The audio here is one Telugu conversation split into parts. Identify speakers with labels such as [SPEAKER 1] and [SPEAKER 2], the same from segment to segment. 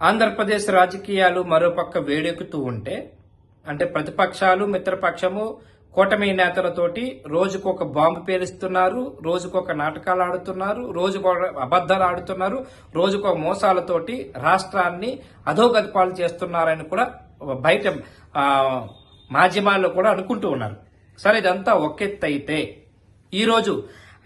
[SPEAKER 1] ఆంధ్రప్రదేశ్ రాజకీయాలు మరోపక్క వేడెక్కుతూ ఉంటే అంటే ప్రతిపక్షాలు మిత్రపక్షము కూటమి నేతలతోటి రోజుకొక బాంబు పేలుస్తున్నారు రోజుకొక నాటకాలు ఆడుతున్నారు రోజుకొక అబద్ధాలు ఆడుతున్నారు రోజుకొక మోసాలతోటి రాష్ట్రాన్ని అధోగతి పాలు చేస్తున్నారని కూడా బయట మాధ్యమాల్లో కూడా అనుకుంటూ ఉన్నారు. సరే ఇదంతా ఒకెత్తు అయితే ఈరోజు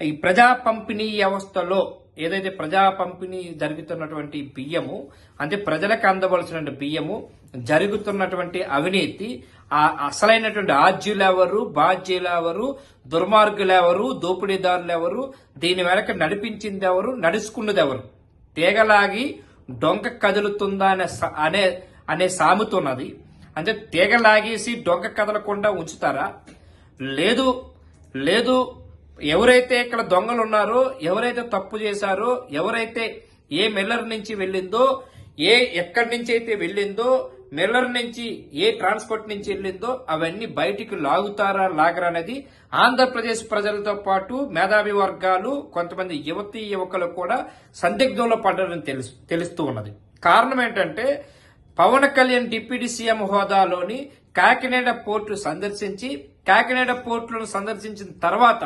[SPEAKER 1] ఈ ప్రజా పంపిణీ వ్యవస్థలో ఏదైతే ప్రజా పంపిణీ జరుగుతున్నటువంటి బియ్యము అంటే ప్రజలకు అందవలసిన బియ్యము జరుగుతున్నటువంటి అవినీతి ఆ అసలైనటువంటి ఆజ్యులు ఎవరు దుర్మార్గులెవరు ఎవరు దుర్మార్గులు ఎవరు దోపిడీదారులు ఎవరు దీని వెనక నడిపించింది ఎవరు నడుచుకున్నది ఎవరు తీగలాగి డొంక కదులుతుందా అనే స- అనే అనే సామెతున్నది. అంటే తీగ లాగేసి డొంక కదలకుండా ఉంచుతారా? లేదు లేదు ఎవరైతే ఇక్కడ దొంగలు ఉన్నారో ఎవరైతే తప్పు చేశారో ఎవరైతే ఏ మిల్లర్ నుంచి వెళ్ళిందో ఏ ఎక్కడి నుంచి అయితే వెళ్ళిందో మిల్లర్ నుంచి ఏ ట్రాన్స్పోర్ట్ నుంచి వెళ్ళిందో అవన్నీ బయటికి లాగుతారా లాగరా అనేది ఆంధ్రప్రదేశ్ ప్రజలతో పాటు మేధావి వర్గాలు కొంతమంది యువతీ యువకులు కూడా సందిగ్ధంలో పడ్డారని తెలుసు తెలుస్తూ ఉన్నది. కారణం ఏంటంటే పవన్ కళ్యాణ్ డిప్యూటీ సీఎం హోదాలోని కాకినాడ పోర్టు సందర్శించి కాకినాడ పోర్టులను సందర్శించిన తర్వాత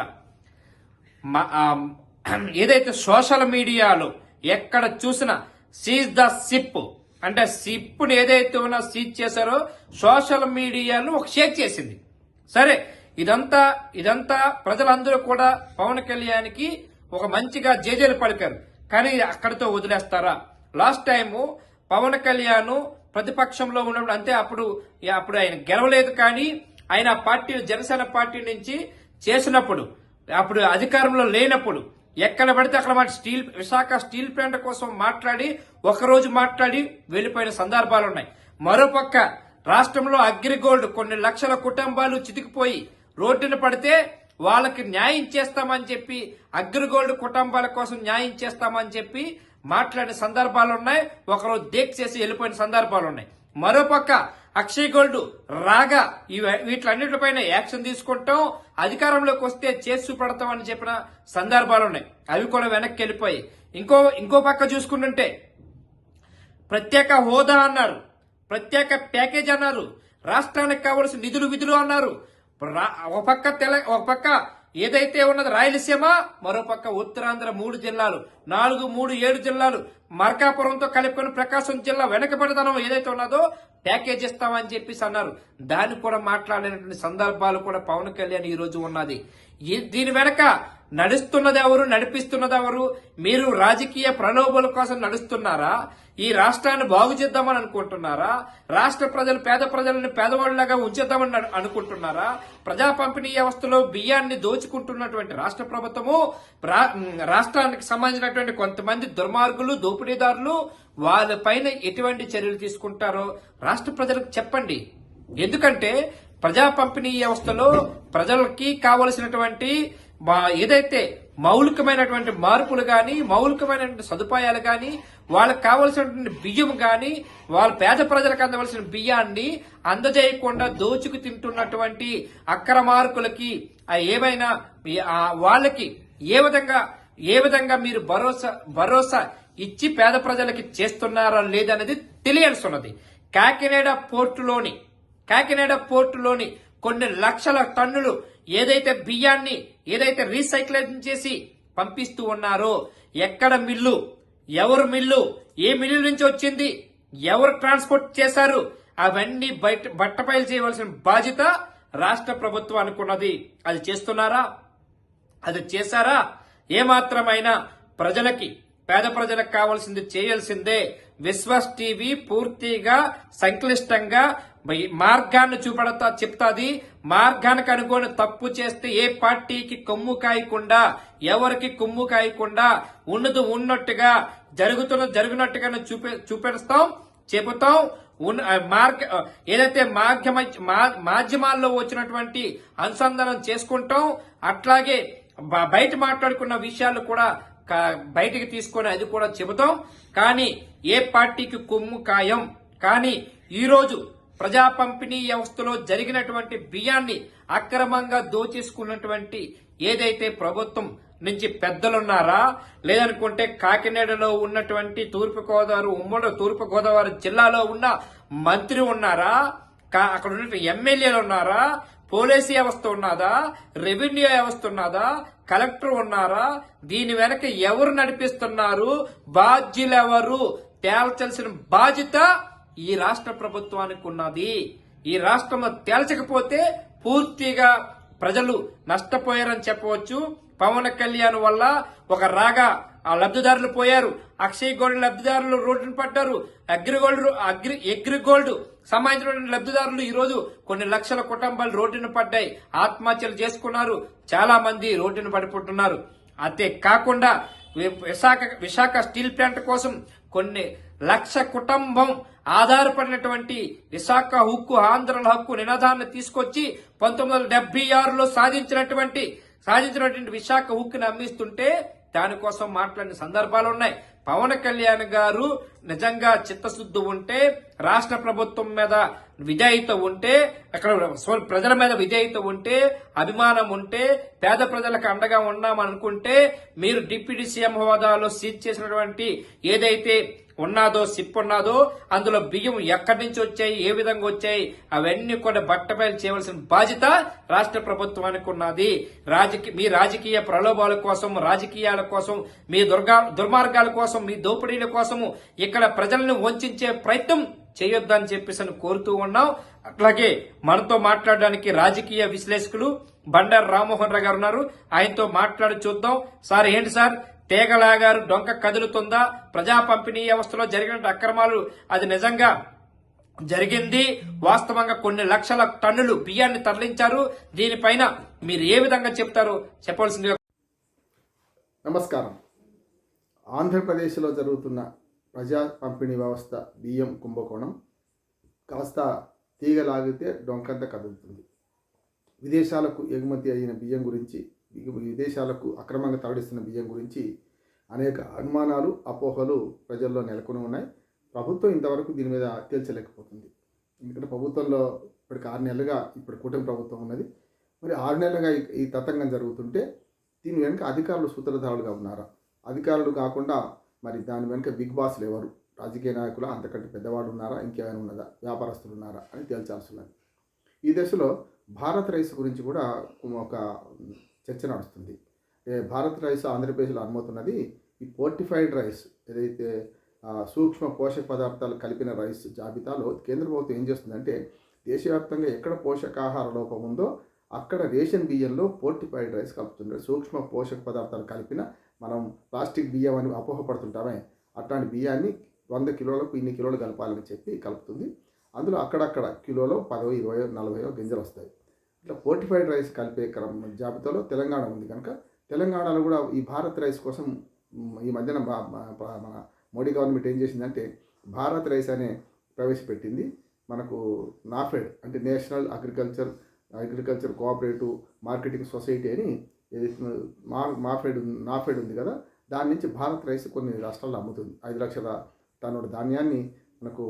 [SPEAKER 1] ఏదైతే సోషల్ మీడియాలో ఎక్కడ చూసినా సీజ్ ద సిప్ అంటే సిప్ ఏదైతే ఉన్నా సీజ్ చేశారో సోషల్ మీడియాలో ఒక షేక్ చేసింది. సరే ఇదంతా ఇదంతా ప్రజలందరూ కూడా పవన్ కళ్యాణ్కి ఒక మంచిగా జేజేలు పలికారు. కానీ అక్కడితో వదిలేస్తారా? లాస్ట్ టైము పవన్ కళ్యాణ్ ప్రతిపక్షంలో ఉన్నప్పుడు అంతే అప్పుడు అప్పుడు ఆయన గెలవలేదు కానీ ఆయన పార్టీ జనసేన పార్టీ నుంచి చేసినప్పుడు అప్పుడు అధికారంలో లేనప్పుడు ఎక్కడ పడితే అక్కడ మాట స్టీల్ విశాఖ స్టీల్ ప్లాంట్ కోసం మాట్లాడి ఒకరోజు మాట్లాడి వెళ్ళిపోయిన సందర్భాలు ఉన్నాయి. మరోపక్క రాష్ట్రంలో అగ్రిగోల్డ్ కొన్ని లక్షల కుటుంబాలు చితికిపోయి రోడ్డున పడితే వాళ్ళకి న్యాయం చేస్తామని చెప్పి అగ్రిగోల్డ్ కుటుంబాల కోసం న్యాయం చేస్తామని చెప్పి మాట్లాడిన సందర్భాలు ఉన్నాయి. ఒకరోజు దీక్ష చేసి వెళ్ళిపోయిన సందర్భాలు ఉన్నాయి. మరోపక్క అక్షయ్ గోల్డ్ రాగా ఇవి- వీటిలన్నిటిపైన యాక్షన్ తీసుకుంటాం. అధికారంలోకి వస్తే చేసి చూపెడతాం అని చెప్పిన సందర్భాలు ఉన్నాయి. అవి కూడా వెనక్కి వెళ్ళిపోయి ఇంకో ఇంకో పక్క చూసుకుంటుంటే ప్రత్యేక హోదా అన్నారు. ప్రత్యేక ప్యాకేజ్ అన్నారు. రాష్ట్రానికి కావలసిన నిధులు విధులు అన్నారు. రా- ఒక పక్క తెల ఒక పక్క ఏదైతే ఉన్నది రాయలసీమ మరోపక్క ఉత్తరాంధ్ర మూడు జిల్లాలు నాలుగు మూడు ఏడు జిల్లాలు మార్కాపురంతో కలుపుకొని ప్రకాశం జిల్లా వెనకబడితనం ఏదైతే ఉన్నదో ప్యాకేజ్ ఇస్తామని చెప్పేసి అన్నారు. దాన్ని కూడా మాట్లాడినటువంటి సందర్భాలు కూడా పవన్ కళ్యాణ్ ఈ రోజు ఉన్నది. దీని వెనక నడుస్తున్నది ఎవరు నడిపిస్తున్నది ఎవరు మీరు రాజకీయ ప్రలోభుల కోసం నడుస్తున్నారా? ఈ రాష్ట్రాన్ని బాగు చేద్దామని అనుకుంటున్నారా? రాష్ట్ర ప్రజలు పేద ప్రజలను పేదవాళ్ళగా ఉంచేద్దామని అనుకుంటున్నారా? ప్రజా పంపిణీ వ్యవస్థలో బియ్యాన్ని దోచుకుంటున్నటువంటి రాష్ట్ర ప్రభుత్వము రాష్ట్రానికి సంబంధించినటువంటి కొంతమంది దుర్మార్గులు దోపిడీదారులు వాళ్ళపైన ఎటువంటి చర్యలు తీసుకుంటారో రాష్ట్ర ప్రజలకు చెప్పండి. ఎందుకంటే ప్రజా పంపిణీ వ్యవస్థలో ప్రజలకి కావలసినటువంటి ఏదైతే మౌలికమైనటువంటి మార్పులు గాని మౌలికమైనటువంటి సదుపాయాలు గాని వాళ్ళకి కావలసినటువంటి బియ్యం గాని వాళ్ళ పేద ప్రజలకు అందవలసిన బియ్యాన్ని అందజేయకుండా దోచుకు తింటున్నటువంటి అక్రమార్కులకి ఏమైనా వాళ్ళకి ఏ విధంగా ఏ విధంగా మీరు భరోసా భరోసా ఇచ్చి పేద ప్రజలకి చేస్తున్నారా లేదనేది తెలియాల్సి ఉన్నది. కాకినాడ పోర్టులోని కాకినాడ పోర్టులోని కొన్ని లక్షల టన్నులు ఏదైతే బియ్యాన్ని ఏదైతే రీసైక్లింగ్ చేసి పంపిస్తూ ఉన్నారో ఎక్కడ మిల్లు ఎవరు మిల్లు ఏ మిల్లు నుంచి వచ్చింది ఎవరు ట్రాన్స్పోర్ట్ చేశారు అవన్నీ బయట బట్టపైలు చేయవలసిన బాధ్యత రాష్ట్ర ప్రభుత్వం అనుకున్నది. అది చేస్తున్నారా? అది చేశారా? ఏమాత్రమైనా ప్రజలకి పేద ప్రజలకు కావాల్సింది చేయాల్సిందే. విశ్వాస్ టీవీ పూర్తిగా సంక్లిష్టంగా మార్గాన్ని చూపడతా చెప్తాది. మార్గానికి అనుకోని తప్పు చేస్తే ఏ పార్టీకి కొమ్ము కాయకుండా ఎవరికి కొమ్ము కాయకుండా ఉన్నది ఉన్నట్టుగా జరుగుతున్న జరిగినట్టుగానే చూపే చూపిస్తాం చెబుతాం. ఉన్న మార్గ ఏదైతే మాధ్యమ మా- మాధ్యమాల్లో వచ్చినటువంటి అనుసంధానం చేసుకుంటాం అట్లాగే బ- బయట మాట్లాడుకున్న విషయాలు కూడా బయటికి తీసుకొని అది కూడా చెబుతాం. కానీ ఏ పార్టీకి కొమ్ము ఖాయం కానీ ఈ రోజు ప్రజా పంపిణీ వ్యవస్థలో జరిగినటువంటి బియ్యాన్ని అక్రమంగా దోచేసుకున్నటువంటి ఏదైతే ప్రభుత్వం నుంచి పెద్దలున్నారా? లేదనుకుంటే కాకినాడలో ఉన్నటువంటి తూర్పుగోదావరి ఉమ్మడి తూర్పుగోదావరి జిల్లాలో ఉన్న మంత్రి ఉన్నారా? కా- అక్కడ ఉన్న ఎమ్మెల్యేలు ఉన్నారా? పోలీసు వ్యవస్థ ఉన్నదా? రెవెన్యూ వ్యవస్థ ఉన్నదా? కలెక్టర్ ఉన్నారా? దీని వెనక ఎవరు నడిపిస్తున్నారు? బాధ్యులెవరు? తేల్చాల్సిన బాధ్యత ఈ రాష్ట్ర ప్రభుత్వానికి ఉన్నది. ఈ రాష్ట్రంలో తేల్చకపోతే పూర్తిగా ప్రజలు నష్టపోయారని చెప్పవచ్చు. పవన్ కళ్యాణ్ వల్ల ఒక రాగా ఆ లబ్ధిదారులు పోయారు. అక్షయ్ గోల్డ్ లబ్ధిదారులు రోడ్డును పడ్డారు. అగ్రిగోల్డ్ అగ్రి అగ్రిగోల్డ్ సంబంధించిన లబ్ధిదారులు ఈరోజు కొన్ని లక్షల కుటుంబాలు రోడ్డున పడ్డాయి. ఆత్మహత్యలు చేసుకున్నారు. చాలా మంది రోడ్డున పడిపోతున్నారు. అంతే కాకుండా విశాఖ విశాఖ స్టీల్ ప్లాంట్ కోసం కొన్ని లక్ష కుటుంబం ఆధారపడినటువంటి విశాఖ హక్కు ఆంధ్రల హక్కు నినాదాన్ని తీసుకొచ్చి పంతొమ్మిది వందల డెబ్బై ఆరులో సాధించినటువంటి సాధించినటువంటి విశాఖ హక్కుని అమ్మిస్తుంటే దానికోసం మాట్లాడిన సందర్భాలు ఉన్నాయి. పవన్ కళ్యాణ్ గారు నిజంగా చిత్తశుద్ధి ఉంటే రాష్ట్ర ప్రభుత్వం మీద విధేయత ఉంటే అక్కడ ప్రజల మీద విధేయత ఉంటే అభిమానం ఉంటే పేద ప్రజలకు అండగా ఉన్నామనుకుంటే మీరు డిప్యూటీ సీఎం హోదాలో సీజ్ చేసినటువంటి ఏదైతే ఉన్నాదో సిప్ ఉన్నాదో అందులో బియ్యం ఎక్కడి నుంచి వచ్చాయి ఏ విధంగా వచ్చాయి అవన్నీ కూడా బట్టబయలు చేయవలసిన బాధ్యత రాష్ట్ర ప్రభుత్వానికి ఉన్నది. రాజకీయ మీ రాజకీయ ప్రలోభాల కోసం రాజకీయాల కోసం మీ దుర్గా దుర్మార్గాల కోసం మీ దోపిడీల కోసము ఇక్కడ ప్రజలను వంచే ప్రయత్నం చేయొద్దని చెప్పేసి అని కోరుతూ ఉన్నాం. అట్లాగే మనతో మాట్లాడడానికి రాజకీయ విశ్లేషకులు బండారు రామ్మోహన్ రావు గారు ఉన్నారు. ఆయనతో మాట్లాడి చూద్దాం. సార్ ఏంటి సార్? తీగలాగారు డొంక కదులుతుందా? ప్రజా పంపిణీ వ్యవస్థలో జరిగిన అక్రమాలు అది నిజంగా జరిగింది. వాస్తవంగా కొన్ని లక్షల టన్నులు బియ్యాన్ని తరలించారు. దీనిపైన మీరు ఏ విధంగా చెప్తారు? చెప్పవలసింది
[SPEAKER 2] నమస్కారం. ఆంధ్రప్రదేశ్లో జరుగుతున్న ప్రజా పంపిణీ వ్యవస్థ బియ్యం కుంభకోణం. కాస్త తీగలాగితే డొంకంత కదులుతుంది. విదేశాలకు ఎగుమతి అయిన బియ్యం గురించి విదేశాలకు అక్రమంగా తరలిస్తున్న బియ్యం గురించి అనేక అనుమానాలు అపోహలు ప్రజల్లో నెలకొని ఉన్నాయి. ప్రభుత్వం ఇంతవరకు దీని మీద తేల్చలేకపోతుంది. ఎందుకంటే ప్రభుత్వంలో ఇప్పటికి ఆరు నెలలుగా ఇప్పుడు కూటమి ప్రభుత్వం ఉన్నది. మరి ఆరు నెలలుగా ఈ- తతంగం జరుగుతుంటే దీని వెనుక అధికారులు సూత్రధారులుగా ఉన్నారా? అధికారులు కాకుండా మరి దాని వెనుక బిగ్ బాస్లు ఎవరు? రాజకీయ నాయకులు అంతకంటే పెద్దవాళ్ళు ఉన్నారా? ఇంకేమైనా ఉన్నదా? వ్యాపారస్తులు ఉన్నారా? అని తేల్చాల్సి ఉన్నది. ఈ దశలో భారత్ రైస్ గురించి కూడా ఒక చర్చ నడుస్తుంది. భారత్ రైస్ ఆంధ్రప్రదేశ్లో అనుమతున్నది ఈ పోర్టిఫైడ్ రైస్ ఏదైతే సూక్ష్మ పోషక పదార్థాలు కలిపిన రైస్ జాబితాలో కేంద్ర ప్రభుత్వం ఏం చేస్తుందంటే దేశవ్యాప్తంగా ఎక్కడ పోషకాహార లోపం ఉందో అక్కడ రేషన్ బియ్యంలో పోర్టిఫైడ్ రైస్ కలుపుతుంటారు. సూక్ష్మ పోషక పదార్థాలు కలిపిన మనం ప్లాస్టిక్ బియ్యం అని అపోహపడుతుంటామే. అట్లాంటి బియ్యాన్ని వంద కిలోలకు ఇన్ని కిలోలు కలపాలని చెప్పి కలుపుతుంది. అందులో అక్కడక్కడ కిలోలో పదో ఇరవయో నలభయో గింజలు వస్తాయి. ఇట్లా ఫోర్టిఫైడ్ రైస్ కలిపే క్రమ జాబితాలో తెలంగాణ ఉంది కనుక తెలంగాణలో కూడా ఈ భారత్ రైస్ కోసం ఈ మధ్యన మన మోడీ గవర్నమెంట్ ఏం చేసిందంటే భారత్ రైస్ అనే ప్రవేశపెట్టింది. మనకు నాఫెడ్ అంటే national agriculture agriculture cooperative marketing society అని మా మాఫెడ్ నాఫెడ్ ఉంది కదా దాని నుంచి భారత్ రైస్ కొన్ని రాష్ట్రాల్లో అమ్ముతుంది. ఐదు లక్షల టన్నుల ధాన్యాన్ని మనకు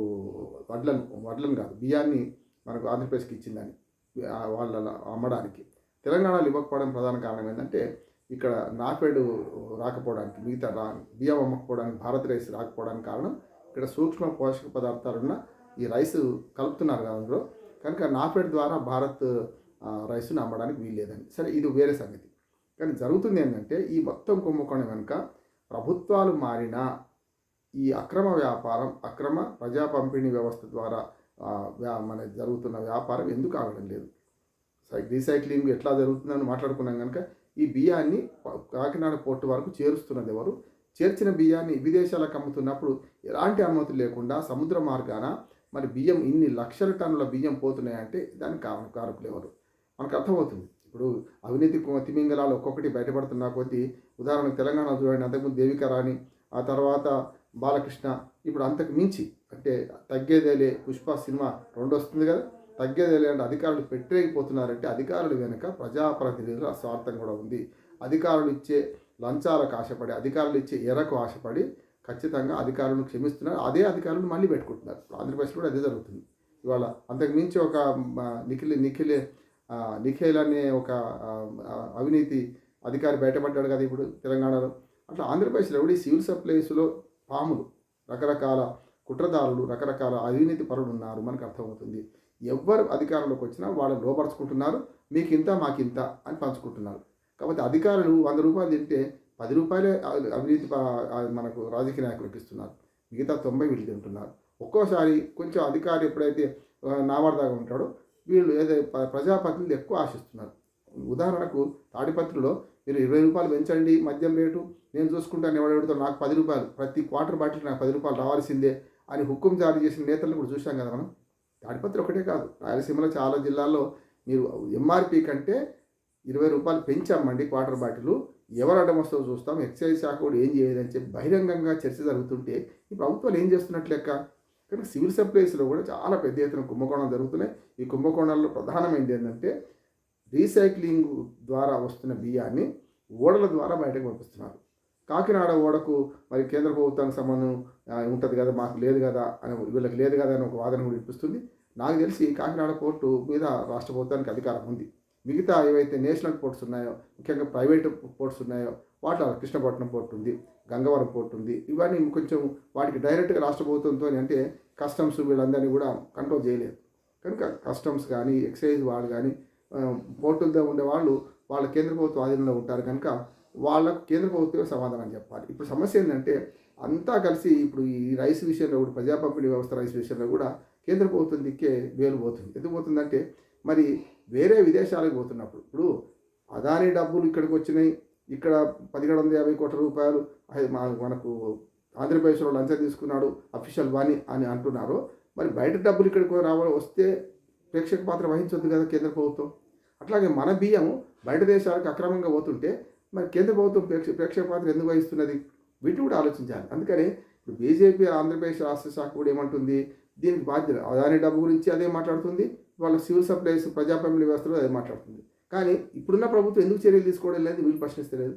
[SPEAKER 2] వడ్లను వడ్లను కాదు బియ్యాన్ని మనకు ఆంధ్రప్రదేశ్కి ఇచ్చిందని. వాళ్ళ అమ్మడానికి. తెలంగాణలో ఇవ్వకపోవడం ప్రధాన కారణం ఏంటంటే ఇక్కడ నాఫెడ్ రాకపోవడానికి మిగతా రా బియ్యం అమ్మకపోవడానికి భారత్ రైస్ రాకపోవడానికి కారణం ఇక్కడ సూక్ష్మ పోషక పదార్థాలున్న ఈ రైస్ కలుపుతున్నారు కదా అందులో కనుక నాఫెడ్ ద్వారా భారత్ రైస్ను అమ్మడానికి వీల్లేదని. సరే ఇది వేరే సంగతి. కానీ జరుగుతుంది ఏంటంటే ఈ మొత్తం కుంభకోణం వెనుక ప్రభుత్వాలు మారినా ఈ అక్రమ వ్యాపారం అక్రమ ప్రజా పంపిణీ వ్యవస్థ ద్వారా మన జరుగుతున్న వ్యాపారం ఎందుకు ఆగడం లేదు? సై- రీసైక్లింగ్ ఎట్లా జరుగుతుందని మాట్లాడుకున్నాం కనుక ఈ బియ్యాన్ని కాకినాడ పోర్టు వరకు చేరుస్తున్నది ఎవరు? చేర్చిన బియ్యాన్ని విదేశాలకు అమ్ముతున్నప్పుడు ఎలాంటి అనుమతి లేకుండా సముద్ర మార్గాన మరి బియ్యం ఇన్ని లక్షల టన్నుల బియ్యం పోతున్నాయంటే దానికి కారణ కారకులు ఎవరు? మనకు అర్థమవుతుంది. ఇప్పుడు అవినీతి తిమింగళాలు తిమింగలాలు ఒక్కొక్కటి బయటపడుతున్న కొద్దీ ఉదాహరణకు తెలంగాణ చూడండి అంతకుముందు దేవిక రాణి ఆ తర్వాత బాలకృష్ణ ఇప్పుడు అంతకు మించి అంటే తగ్గేదేలే పుష్ప సినిమా రెండు వస్తుంది కదా తగ్గేదేలే అంటే అధికారులు పెట్టలేకపోతున్నారంటే అధికారులు వెనుక ప్రజాప్రతినిధుల స్వార్థం కూడా ఉంది. అధికారులు ఇచ్చే లంచాలకు ఆశపడి అధికారులు ఇచ్చే ఎరకు ఆశపడి ఖచ్చితంగా అధికారులను క్షమిస్తున్నారు. అదే అధికారులను మళ్ళీ పెట్టుకుంటున్నారు. ఆంధ్రప్రదేశ్ ఆంధ్రప్రదేశ్లో కూడా అదే జరుగుతుంది. ఇవాళ అంతకు మించి ఒక నిఖిల్ నిఖిల్ నిఖిల్ అనే ఒక అవినీతి అధికారి బయటపడ్డాడు కదా ఇప్పుడు తెలంగాణలో. అట్లా ఆంధ్రప్రదేశ్లో కూడా ఈ సివిల్ సప్లైస్లో పాములు రకరకాల కుట్రదారులు రకరకాల అవినీతి పరులు ఉన్నారు మనకు అర్థమవుతుంది. ఎవ్వరు అధికారంలోకి వచ్చినా వాళ్ళు లోపరుచుకుంటున్నారు మీకు ఇంత మాకింత అని పంచుకుంటున్నారు. కాబట్టి అధికారులు వంద రూపాయలు తింటే పది రూపాయలే అవినీతి మనకు రాజకీయ నాయకులకు ఇస్తున్నారు మిగతా తొంభై వీళ్ళు తింటున్నారు. ఒక్కోసారి కొంచెం అధికారి ఎప్పుడైతే నావాడదాగా ఉంటాడో వీళ్ళు ఏదో ప- ప్రజాప్రతినిధులు ఎక్కువ ఆశిస్తున్నారు. ఉదాహరణకు తాడిపత్రిలో మీరు ఇరవై రూపాయలు పెంచండి మద్యం రేటు. నేను చూసుకుంటాను ఎవడెవడితో నాకు పది రూపాయలు. ప్రతి క్వార్టర్ బాటిల్ నాకు పది రూపాయలు రావాల్సిందే అని హుక్కుం జారీ చేసిన నేతలను కూడా చూసాం కదా మనం. తాడిపత్రి ఒకటే కాదు. రాయలసీమలో చాలా జిల్లాల్లో మీరు ఎంఆర్పి కంటే ఇరవై రూపాయలు పెంచామండి క్వార్టర్ బాటిల్. ఎవరు అడ్డం వస్తుందో చూస్తాం. ఎక్సైజ్ శాఖ కూడా ఏం చేయదని చెప్పి బహిరంగంగా చర్చ జరుగుతుంటే ఈ ప్రభుత్వాలు ఏం చేస్తున్నట్లు లెక్క? కానీ సివిల్ సప్లైస్లో కూడా చాలా పెద్ద ఎత్తున కుంభకోణం జరుగుతున్నాయి. ఈ కుంభకోణాల్లో ప్రధానమైనది ఏంటంటే రీసైక్లింగ్ ద్వారా వస్తున్న బియ్యాన్ని ఓడల ద్వారా బయటకు పంపిస్తున్నారు. కాకినాడ ఓడకు మరి కేంద్ర ప్రభుత్వానికి సంబంధం ఉంటుంది కదా మాకు లేదు కదా అని వీళ్ళకి లేదు కదా అని ఒక వాదన కూడా వినిపిస్తుంది. నాకు తెలిసి కాకినాడ పోర్టు మీద రాష్ట్ర ప్రభుత్వానికి అధికారం ఉంది. మిగతా ఏవైతే నేషనల్ పోర్ట్స్ ఉన్నాయో ముఖ్యంగా ప్రైవేట్ పోర్ట్స్ ఉన్నాయో వాటిలో కృష్ణపట్నం పోర్ట్ ఉంది గంగవరం పోర్ట్ ఉంది. ఇవన్నీ కొంచెం వాటికి డైరెక్ట్గా రాష్ట్ర ప్రభుత్వంతో అంటే కస్టమ్స్ వీళ్ళందరినీ కూడా కంట్రోల్ చేయలేదు. కనుక కస్టమ్స్ కానీ ఎక్సైజ్ వాళ్ళు కానీ పోర్టులతో ఉండే వాళ్ళు వాళ్ళ కేంద్ర ప్రభుత్వ ఆధీనంలో ఉంటారు కనుక వాళ్ళకు కేంద్ర ప్రభుత్వమే సమాధానం చెప్పాలి. ఇప్పుడు సమస్య ఏంటంటే అంతా కలిసి ఇప్పుడు ఈ రైస్ విషయంలో కూడా ప్రజా పంపిణీ వ్యవస్థ రైస్ విషయంలో కూడా కేంద్ర ప్రభుత్వం దిక్కే వేలు పోతుంది ఎందుకు పోతుందంటే మరి వేరే విదేశాలకు పోతున్నప్పుడు ఇప్పుడు అదాని డబ్బులు ఇక్కడికి వచ్చినాయి ఇక్కడ పదిహేడు వందల యాభై కోట్ల రూపాయలు మనకు ఆంధ్రప్రదేశ్లో లంచం తీసుకున్నాడు అఫీషియల్ వాణి అని అంటున్నారు మరి బయట డబ్బులు ఇక్కడికి రావ వస్తే ప్రేక్షక పాత్ర వహించొద్దు కదా కేంద్ర ప్రభుత్వం. అట్లాగే మన బియ్యం బయట దేశాలకు అక్రమంగా పోతుంటే మరి కేంద్ర ప్రభుత్వం ప్రేక్ష ప్రేక్షక పాత్ర ఎందుకు వహిస్తున్నది? వీటిని కూడా ఆలోచించాలి. అందుకని ఇప్పుడు బీజేపీ ఆంధ్రప్రదేశ్ రాష్ట్ర శాఖ కూడా ఏమంటుంది? దీనికి బాధ్యత అదాని డబ్బు గురించి అదే మాట్లాడుతుంది. వాళ్ళ సివిల్ సప్లైస్ ప్రజాపంపిణీ వ్యవస్థలో అదే మాట్లాడుతుంది. కానీ ఇప్పుడున్న ప్రభుత్వం ఎందుకు చర్యలు తీసుకోవడం లేదు? వీళ్ళు ప్రశ్నిస్తలేదు.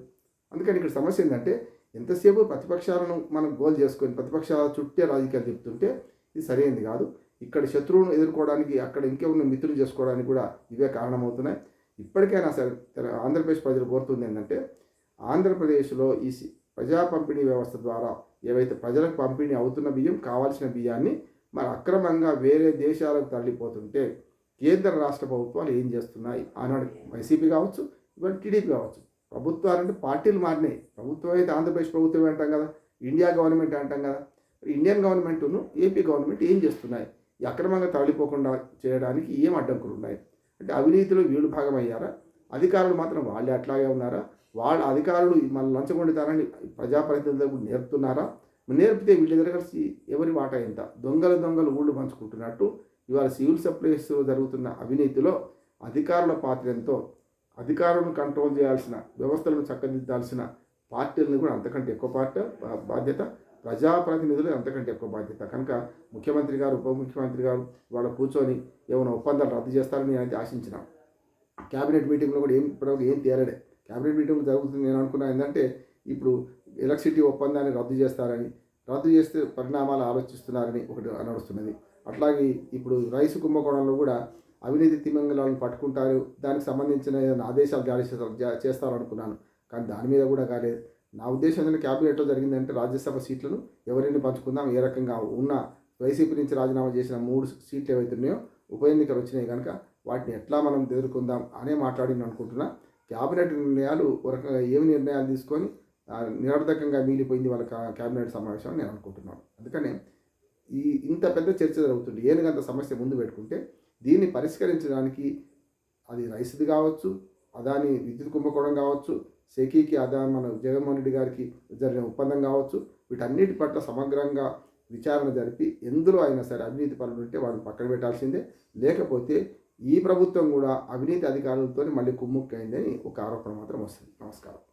[SPEAKER 2] అందుకని ఇక్కడ సమస్య ఏంటంటే ఎంతసేపు ప్రతిపక్షాలను మనం గోల్ చేసుకొని ప్రతిపక్షాల చుట్టే రాజకీయాలు చెప్తుంటే ఇది సరైనది కాదు. ఇక్కడ శత్రువును ఎదుర్కోవడానికి అక్కడ ఇంకెవరిని మిత్రులు చేసుకోవడానికి కూడా ఇవే కారణమవుతున్నాయి. ఇప్పటికైనా సరే ఆంధ్రప్రదేశ్ ప్రజలు కోరుతుంది ఏంటంటే ఆంధ్రప్రదేశ్లో ఈ సి- ప్రజా పంపిణీ వ్యవస్థ ద్వారా ఏవైతే ప్రజలకు పంపిణీ అవుతున్న బియ్యం కావాల్సిన బియ్యాన్ని మరి అక్రమంగా వేరే దేశాలకు తరలిపోతుంటే కేంద్ర రాష్ట్ర ప్రభుత్వాలు ఏం చేస్తున్నాయి? ఆనాడు వైసీపీ కావచ్చు ఇవాళ టీడీపీ కావచ్చు. ప్రభుత్వాలు అంటే పార్టీలు మారినాయి. ప్రభుత్వం అయితే ఆంధ్రప్రదేశ్ ప్రభుత్వం అంటాం కదా ఇండియా గవర్నమెంట్ అంటాం కదా. ఇండియన్ గవర్నమెంట్ను ఏపీ గవర్నమెంట్ ఏం చేస్తున్నాయి? ఈ అక్రమంగా తరలిపోకుండా చేయడానికి ఏం అడ్డంకులు ఉన్నాయి? అంటే అవినీతిలో వీళ్ళు భాగమయ్యారా? అధికారులు మాత్రం వాళ్ళే అట్లాగే ఉన్నారా? వాళ్ళ అధికారులు మన లంచగొండితారని ప్రజాప్రతినిధులకు నేర్పుతున్నారా? నేర్పితే వీళ్ళ కలిసి ఎవరి వాటా ఎంత? దొంగలు దొంగలు ఊళ్ళు పంచుకుంటున్నట్టు ఇవాళ సివిల్ సప్లైస్లో జరుగుతున్న అవినీతిలో అధికారుల పాత్ర ఎంతో. అధికారులను కంట్రోల్ చేయాల్సిన వ్యవస్థలను చక్కదిద్దాల్సిన పార్టీలను కూడా అంతకంటే ఎక్కువ పార్టీ బాధ్యత ప్రజాప్రతినిధులు అంతకంటే ఎక్కువ బాధ్యత. కనుక ముఖ్యమంత్రి గారు ఉప ముఖ్యమంత్రి గారు వాళ్ళ కూర్చొని ఏమైనా ఒప్పందాలు రద్దు చేస్తారని నేనైతే ఆశించినాను క్యాబినెట్ మీటింగ్లో కూడా ఏం ఇప్పటివరకు ఏం తేలడే క్యాబినెట్ మీటింగ్ జరుగుతుంది నేను అనుకున్నా ఏంటంటే ఇప్పుడు ఎలక్ట్రిసిటీ ఒప్పందాన్ని రద్దు చేస్తారని రద్దు చేస్తే పరిణామాలు ఆలోచిస్తున్నారని ఒకటి నడుస్తున్నది అట్లాగే ఇప్పుడు రైసు కుంభకోణంలో కూడా అవినీతి తిమంగళాలను పట్టుకుంటారు దానికి సంబంధించిన ఏదైనా ఆదేశాలు జారీ చేస్తారనుకున్నాను. కానీ దాని మీద కూడా కాలేదు. నా ఉద్దేశం ఏంటంటే క్యాబినెట్లో జరిగిందంటే రాజ్యసభ సీట్లను ఎవరిని పంచుకుందాం ఏ రకంగా ఉన్న వైసీపీ నుంచి రాజీనామా చేసిన మూడు సీట్లు ఏవైతే ఉన్నాయో ఉప ఎన్నికలు వచ్చినాయి కనుక వాటిని ఎట్లా మనం ఎదుర్కొందాం అనే మాట్లాడి నేను అనుకుంటున్నా. క్యాబినెట్ నిర్ణయాలు ఒక రకంగా ఏమి నిర్ణయాలు తీసుకొని నిరర్థకంగా నిరర్ధకంగా మిగిలిపోయింది వాళ్ళ క్యాబినెట్ సమావేశం నేను అనుకుంటున్నాను. అందుకనే ఈ ఇంత పెద్ద చర్చ జరుగుతుంది ఏనుగంత సమస్య ముందు పెట్టుకుంటే దీన్ని పరిష్కరించడానికి అది రైస్ది కావచ్చు అదాని విద్యుత్ కుంభకోణం కావచ్చు సెకీకి అదా మన జగన్మోహన్ రెడ్డి గారికి జరిగిన ఒప్పందం కావచ్చు వీటన్నిటి పట్ల సమగ్రంగా విచారణ జరిపి ఎందులో అయినా సరే అవినీతి పనులు ఉంటే వాళ్ళని పక్కన పెట్టాల్సిందే. లేకపోతే ఈ ప్రభుత్వం కూడా అవినీతి అధికారులతో మళ్ళీ కుమ్ముక్కైందని ఒక ఆరోపణ మాత్రం వస్తుంది. నమస్కారం.